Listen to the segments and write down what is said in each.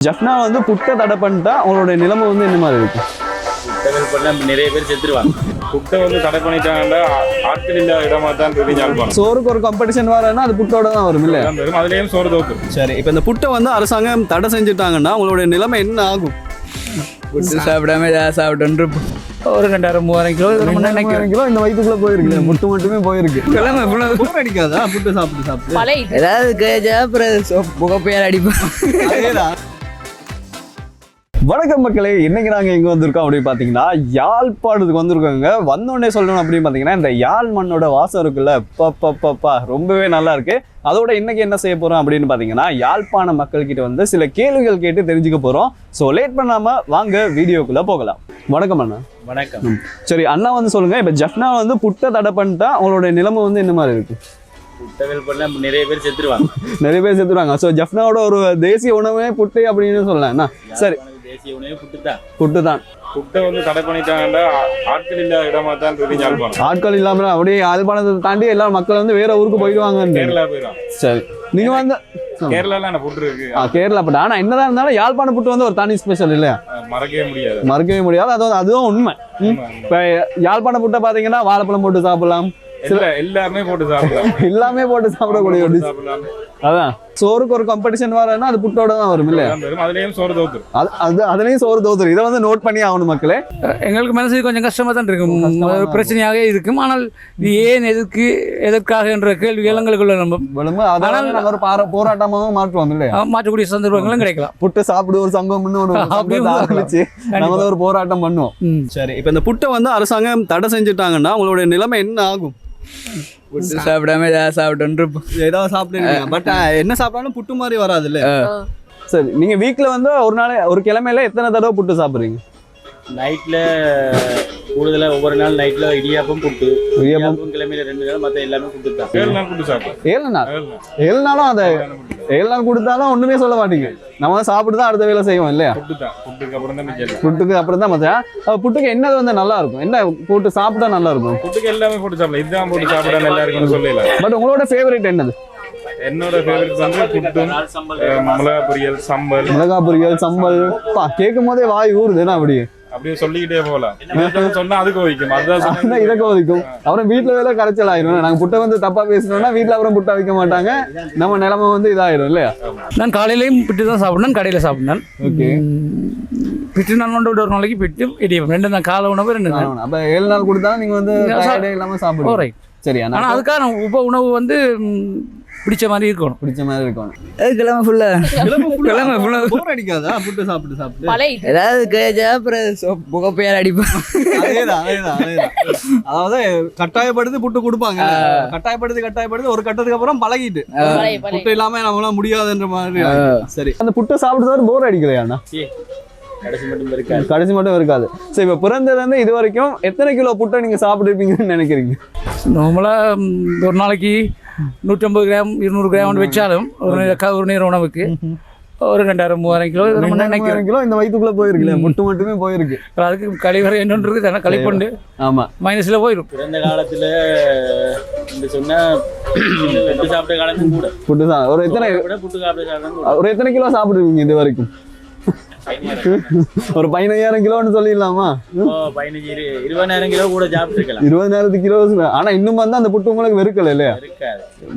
ஜஃப்னா வந்து புட்டை தடை பண்ணிட்டா அவங்களோட நிலைமை வந்து என்ன மாதிரி பண்ண நிறைய பேர் செத்துருவாங்க. குட்டை வந்து தடை பண்ணிட்டாங்கன்னா ஆட்கள் இல்லாத இடமா தான் இருக்கு ஞாபகம் சோறுக்கு ஒரு காம்படிஷன் வரனா அது புட்டோட தான் வரும் இல்ல வரும். அதுலயும் சோறு தோத்துரும் சரி இப்போ இந்த புட்டை வந்து அரசாங்கம் தடை செஞ்சுட்டாங்கன்னா உங்களோட நிலைமை என்ன ஆகும்? புட்டு சாப்பிடாம ஏதாவது சாப்பிட்டு ஒரு ரெண்டாயிரம் மூவாயிரம் கிலோ ரெண்டாயிரம் கிலோ இந்த வயிற்றுக்குள்ள போயிருக்கு முட்டு மட்டுமே போயிருக்கு. கிழமை இவ்வளவு போர் அடிக்காதா? புட்டு சாப்பிட்டு சாப்பிட்டு. ஏதாவது கேஜா அப்புறம் புகப்பையால் அடிப்போம் அதேதான். வணக்கம் மக்களே இன்னைக்கு நாங்கள் எங்கே வந்திருக்கோம் அப்படின்னு பார்த்தீங்கன்னா யாழ்ப்பாணத்துக்கு வந்திருக்கோங்க. வந்தோடனே சொல்லணும் அப்படின்னு பார்த்தீங்கன்னா இந்த யாழ் மண்ணோட வாசம் இருக்குல்ல பப்பா ரொம்பவே நல்லா இருக்கு. அதோட இன்னைக்கு என்ன செய்ய போறோம் அப்படின்னு பார்த்தீங்கன்னா யாழ்ப்பாண மக்கள்கிட்ட வந்து சில கேள்விகள் கேட்டு தெரிஞ்சுக்க போறோம். ஸோ லேட் பண்ணாம வாங்க வீடியோக்குள்ள போகலாம். வணக்கம் அண்ணா. வணக்கம். சரி அண்ணா வந்து சொல்லுங்க இப்போ ஜஃப்னா வந்து புட்டை தடை பண்ணிட்டா அவங்களோட நிலைமை வந்து என்ன மாதிரி இருக்கு? குட்டைகள் பண்ண நிறைய பேர் செத்துருவாங்க. நிறைய பேர் செத்துறாங்க ஸோ ஜஃப்னாவோட ஒரு தேசிய உணவே புட்டு அப்படின்னு சொல்லலாம் சரி. தேசிய உணவே புட்டு தான் புட்டு தான் வந்து தடை பண்ணிட்டாங்கன்னா ஆட்கள் இல்லாத இடமா தான் இருக்கு ஆட்கள் இல்லாம அப்படியே யாழ்ப்பாணத்தை தாண்டி எல்லா மக்கள் வந்து வேற ஊருக்கு போயிடுவாங்க கேரளா போயிடும். சரி. நீங்க வந்து கேரளால புட்டு இருக்கு? கேரளா பட் ஆனா என்னதான் இருந்தாலும் யாழ்ப்பாண புட்டு வந்து ஒரு தனி ஸ்பெஷல் இல்லையா? மறக்கவே முடியாது. மறக்கவே முடியாது. அது அதுவும் உண்மை. இப்ப யாழ்ப்பாண புட்டை பாத்தீங்கன்னா வாழைப்பழம் போட்டு சாப்பிடலாம். எல்லா எல்லாருமே போட்டு சாப்பிடலாம். எல்லாமே போட்டு சாப்பிடக்கூடிய ஒரு அதான். சோறுக்கு ஒரு காம்படிஷன் வரனா அது புட்டோட தான் வரும் இல்லையா? எல்லாம் அதுலயும் சோறு தோத்துரும். அது அது அதுலயும் சோறு தோத்துரும். இதை வந்து நோட் பண்ணி ஆகணும் மக்களே. எங்களுக்கு மனசு கொஞ்சம் கஷ்டமாக தான் இருக்கும். ஒரு பிரச்சனையாக இருக்கும். ஆனால் இது ஏன் எதுக்கு எதற்காக என்ற கேள்விகள் எங்களுக்குள்ள நம்ம விளம்பு அதனால நாங்க ஒரு பார- போராட்டமாவும் மாற்றுவோம் இல்லையா? மாற்றக்கூடிய சந்தர்ப்பங்களும் கிடைக்கலாம். புட்டு சாப்பிடு ஒரு சங்கம்னு ஒரு ஆரம்பிச்சு நம்ம ஒரு போராட்டம் பண்ணுவோம். சரி இப்போ இந்த புட்டை வந்து அரசாங்கம் தடை செஞ்சுட்டாங்கன்னா உங்களுடைய நிலைமை என்ன ஆகும்? புட்டு சாப்பிடாம ஏதாவது சாப்பிட்டு ஏதாவது சாப்பிடுங்க பட் என்ன சாப்பிட்டாலும் புட்டு மாதிரி வராது இல்ல சரி நீங்க வீக்ல வந்து ஒரு நாள் ஒரு கிழமையில எத்தனை தடவை புட்டு சாப்பிடுறீங்க? நைட்ல கூடுதலா ஒவ்வொரு நாள் நைட்ல இடியாப்பம் புட்டு இடியாப்பம். கிழமையில ரெண்டு நாள் மத்த எல்லாமே தான் ஏழு நாள் புட்டு சாப்பிடும் ஏழு நாள்? ஏழு நாளும் அதை ஏழு நாள் கொடுத்தாலும் ஒண்ணுமே சொல்ல மாட்டீங்க. நம்ம வந்து சாப்பிட்டு தான் அடுத்த வேலை செய்வோம் இல்லையா? புட்டு தான் புட்டுக்கு அப்புறம் தான். புட்டுக்கு அப்புறம் தான் மச்சான். புட்டுக்கு என்னது வந்து நல்லா இருக்கும்? என்ன போட்டு சாப்பிட்டா நல்லா இருக்கும்? புட்டுக்கு எல்லாமே போட்டு சாப்பிடலாம். இதுதான் போட்டு சாப்பிட நல்லா இருக்கும்னு சொல்லல பட் உங்களோட ஃபேவரட் என்னது? என்னோட ஃபேவரட் வந்து புட்டும் மிளகா பொரியல் சம்பல். மிளகா பொரியல் சம்பல். பா கேட்கும் போதே வாய் ஊறுது என்ன அப்படி? அப்படியே சொல்லிக்கிட்டே போகலாம். சொன்னா அதுக்கு வைக்கும் அதுதான். இறக்க ஒதுக்கும் அப்புறம் வீட்டுல வேலை கரைச்சல் ஆயிரும். நாங்க புட்டை வந்து தப்பா பேசணும்னா வீட்டுல அப்புறம் புட்டை வைக்க மாட்டாங்க. நம்ம நிலைமை வந்து இதாயிரும் இல்லையா? நான் காலையிலையும் பிட்டு தான் சாப்பிட்டேன் கடையில் சாப்பிட்டேன் ஓகே. பிட்டு நான் கொண்டு ஒரு நாளைக்கு பிட்டு இடியும் ரெண்டு தான் காலை உணவு ரெண்டு தான். அப்ப ஏழு நாள் கொடுத்தாலும் நீங்க வந்து இல்லாம சாப்பிடுங்க ரைட் சரியா? ஆனால் நான் அதுக்காக உப உணவு வந்து பிடிச்ச மாதிரி இருக்கணும். பிடிச்ச மாதிரி இருக்கும் அது கிழமை ஃபுல்லா கிழமை ஃபுல்லா போர் அடிக்காதா? புட்டு சாப்பிட்டு சாப்பிட்டு. பழைய ஏதாவது கேஜா அப்புறம் புகப்பையால் அடிப்போம் அதேதான் அதேதான் அதேதான். அதாவது கட்டாயப்படுத்தி புட்டு கொடுப்பாங்க. கட்டாயப்படுத்தி கட்டாயப்படுத்தி ஒரு கட்டத்துக்கு அப்புறம் பழகிட்டு. புட்டு இல்லாம நம்மளால முடியாதுன்ற மாதிரி. சரி. அந்த புட்டை சாப்பிட்டு போர் அடிக்கலையாண்ணா கடைசி மட்டும் இருக்காது. கடைசி மட்டும் இருக்காது. சரி இப்போ பிறந்ததுல இருந்து இது வரைக்கும் எத்தனை கிலோ புட்டை நீங்க சாப்பிட்டுருப்பீங்கன்னு நினைக்கிறீங்க? நார்மலாக ஒரு நாளைக்கு நூற்றம்பது கிராம் இருநூறு கிராம் வச்சாலும் ஒரு ஒரு நேர உணவுக்கு ஒரு ரெண்டாயிரம் மூவாயிரம் கிலோ நினைக்கிறேன் கிலோ இந்த வயிற்றுக்குள்ள போயிருக்குல்ல முட்டு மட்டுமே போயிருக்கு அதுக்கு கழிவறை என்னொன்று இருக்குது ஆனால் கழிப்பண்டு ஆமா மைனஸில் போயிடும் பிறந்த காலத்துல இந்த சொன்ன புட்டு சாப்பிட்ட காலமும் கூட புட்டு தான் ஒரு எத்தனை காலம் ஒரு எத்தனை கிலோ சாப்பிடுவீங்க இது வரைக்கும் ஒரு பதினையாயிரம் கிலோன்னு சொல்லிடலாமா? பதினஞ்சு இருபதாயிரம் கிலோ கூட சாப்பிட்டுருக்கலாம் இருபதாயிரத்து கிலோ ஆனா இன்னும் வந்து அந்த புட்டு உங்களுக்கு வெறுக்கல இல்லையா?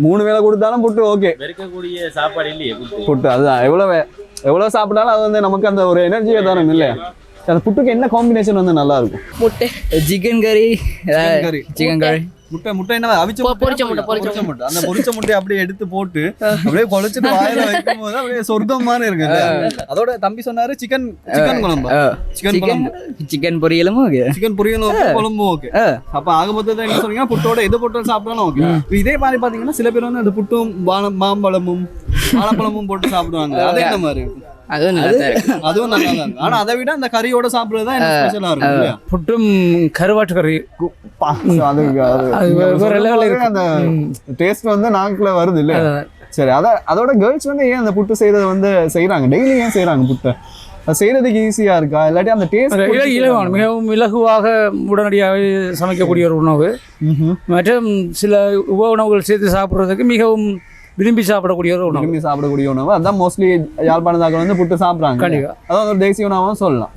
மூணு வேளை கொடுத்தாலும் புட்டு ஓகே. வெறுக்கக்கூடிய சாப்பாடு இல்லையே புட்டு. புட்டு அதுதான் எவ்வளவு எவ்வளவு சாப்பிட்டாலும் அது வந்து நமக்கு அந்த ஒரு எனர்ஜியை தரும் இல்லையா? அந்த புட்டுக்கு என்ன காம்பினேஷன் வந்து நல்லா இருக்கும்? முட்டை. சிக்கன் கறி கறி சிக்கன் கறி முட்டை முட்டை என்ன அவிச்ச? பொரிச்ச முட்டை, பொரிச்ச முட்டை. அந்த பொரிச்ச முட்டையை அப்படியே எடுத்து போட்டு அப்படியே குழச்சிட்டு வாயில வைக்கும் போது அப்படியே சொர்க்கம் மாதிரி இருக்கு? அதோட தம்பி சொன்னாரு சிக்கன் சிக்கன் குழம்பு. சிக்கன் குழம்பு. சிக்கன் பொரியலும் ஓகே. சிக்கன் பொரியலும் ஓகே குழம்பும் ஓகே. அப்ப ஆக மொத்தத்தை என்ன சொன்னீங்கன்னா புட்டோட எது போட்டு சாப்பிட்டாலும் ஓகே. இதே மாதிரி பாத்தீங்கன்னா சில பேர் வந்து அந்த புட்டும் மாம்பழமும் வாழைப்பழமும் போட்டு சாப்பிடுவாங்க. அது என்ன மாதிரி அதுவும் நல்லா தான் இருக்கு. அதுவும் நல்லா தான் இருக்கும். ஆனா அதை விட அந்த கறியோட சாப்பிடுறது தான் எனக்கு ஸ்பெஷலா இருக்கும் இல்லையா? புட்டும் கருவாட்டு கறி அது. அந்த டேஸ்ட் வந்து நாக்குல வருது இல்ல? சரி அத அதோட கேர்ள்ஸ் வந்து ஏன் அந்த புட்டு செய்யறத வந்து செய்யறாங்க டெய்லி ஏன் செய்யறாங்க புட்டை? செய்யறதுக்கு ஈஸியா இருக்கா? இல்லாட்டி அந்த டேஸ்ட் மிகவும் இலகுவாக உடனடியாக சமைக்கக்கூடிய ஒரு உணவு. மற்றும் சில உப உணவுகள் சேர்த்து சாப்பிட்றதுக்கு மிகவும் விரும்பி சாப்பிடக்கூடிய ஒரு உணவு. விரும்பி சாப்பிடக்கூடிய உணவு. அதான் மோஸ்ட்லி யாழ்ப்பாணத்தாக்கள் வந்து புட்டு சாப்பிட்றாங்க கண்டிப்பா. அதான் ஒரு தேசிய உணவும் சொல்லலாம்.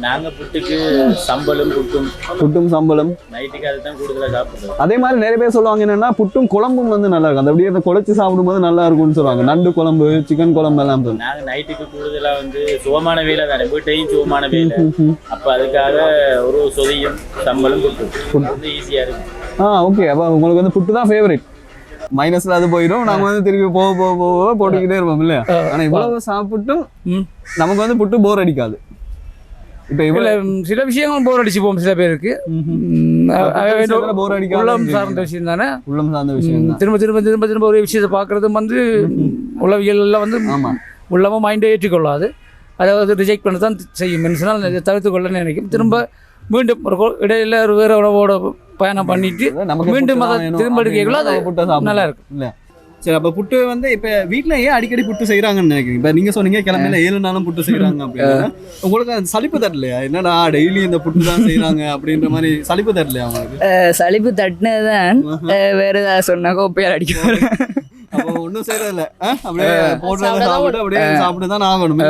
ம் நாங்க புட்டுக்கு சம்பலும் புட்டும். புட்டும் சம்பளம். நைட்டுக்கு அதுதான் சாப்பிடுறோம் அதே மாதிரி நிறைய பேர் சொல்லுவாங்க என்னன்னா புட்டும் குழம்பும் வந்து நல்லா இருக்கும். அந்த அப்படியே அதை குழச்சி சாப்பிடும்போது நல்லா இருக்கும்னு சொல்லுவாங்க. நண்டு குழம்பு சிக்கன் குழம்பு எல்லாம் சொல்லுவாங்க. நாங்க நைட்டுக்கு கூடுதலா வந்து சுகமான வேலை தானே. வீட்டையும் சுகமான வேலை. அப்ப அதுக்காக ஒரு சொதியும் சம்பலும் புட்டும் வந்து ஈஸியா இருக்கு ஆ ஓகே அப்போ உங்களுக்கு வந்து புட்டு தான் ஃபேவரட் மைனஸ்ல அது போயிடும். நாங்க வந்து திருப்பி போக போக போக போட்டுக்கிட்டே இருப்போம் இல்லையா? ஆனா இவ்வளவு சாப்பிட்டும் ம். நமக்கு வந்து புட்டு போர் அடிக்காது. இப்போ சில விஷயங்கள் போர் அடிச்சு போகும் சில பேருக்கு. ம், அ- அ- விஷயத்துல bore அடிக்காது உள்ளம். சார்ந்த விஷயம் தானே? உள்ளம் சார்ந்த விஷயம் திரும்ப திரும்ப திரும்ப திரும்ப ஒரு விஷயத்தை பார்க்கறதும் வந்து உளவியல்ல வந்து ஆமா. உள்ளமும் மைண்டை ஏற்றுக்கொள்ளாது. அதாவது ரிஜெக்ட் பண்ண தான் செய்யும். மனுஷனால் தவிர்த்து கொள்ள நினைக்கும். திரும்ப மீண்டும் இடையில ஒரு வேற உணவோட பயணம் பண்ணிட்டு மீண்டும் அதை திரும்ப சாப்பிடணும். நல்லா இருக்கும். இல்ல. சரி அப்ப புட்டு வந்து இப்ப வீட்ல ஏன் அடிக்கடி புட்டு செய்யறாங்கன்னு நினைக்கிறீங்க? இப்ப நீங்க சொன்னீங்க கிளம்பையில ஏழு நாளும் புட்டு செய்யறாங்க அப்படின்னு உங்களுக்கு அது சலிப்பு தரலையா? என்னடா டெய்லி இந்த புட்டு தான் செய்யறாங்க அப்படின்ற மாதிரி சலிப்பு தரலையா உங்களுக்கு? அஹ் சலிப்பு தட்டினதுதான். அஹ் வேற ஏதாவது சொன்னா கோப்பையால் அடிக்கும். அப்போ ஒண்ணும் செய்யறதில்ல? அப்படியே போடுறத சாப்பிட்டு அப்படியே சாப்பிட்டு தான் ஆகணும்?